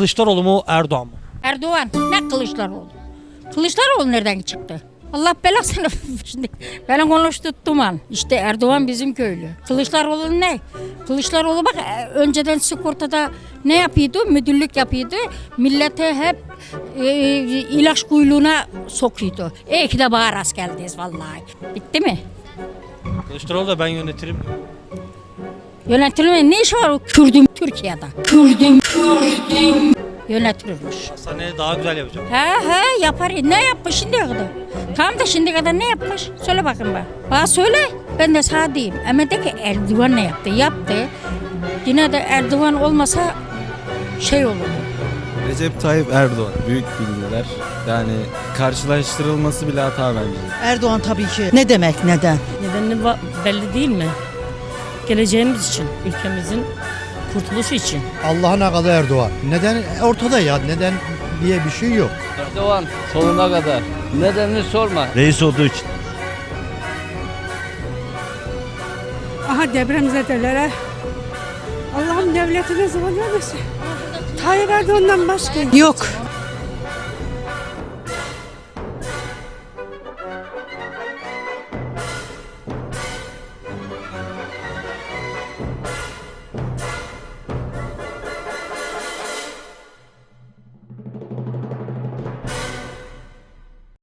Kılıçdaroğlu mu Erdoğan mı? Erdoğan ne Kılıçdaroğlu? Kılıçdaroğlu nereden çıktı? Allah belasını şimdi ben konuşturttum an. İşte Erdoğan bizim köylü. Kılıçdaroğlu ne? Kılıçdaroğlu bak e, önceden sigortada ne yapıyordu? Müdürlük yapıyordu. Millete hep e, ilaç kuyruğuna sokuyordu. İyi ki de bana rast geldiniz vallahi. Bitti mi? Kılıçdaroğlu da ben yönetirim. Yönetilme ne iş var o Kürdüm Türkiye'de? Kürdüm, Kürdüm. Yönetilirmiş. Hastaneye daha güzel yapacağım. He he yapar. Ne yapmış şimdiye kadar? Tamam da şimdiye kadar ne yapmış? Söyle bakayım bana. Bana söyle. Ben de sana diyeyim. Ama de ki Erdoğan ne yaptı? Yaptı. Yine de Erdoğan olmasa şey olurdu. Recep Tayyip Erdoğan büyük bilgiler. Yani karşılaştırılması bile hata bence. Erdoğan tabii ki. Ne demek neden? Nedeni belli değil mi? Geleceğimiz için, ülkemizin kurtuluşu için. Allah'ına kadar Erdoğan. Neden ortada ya? Neden diye bir şey yok. Erdoğan sonuna kadar. Nedenini sorma. Reis olduğu için. Aha depremzedelere Allah'ım devletine zavallı vermesin. Tayyip Erdoğan'dan başka. Yok.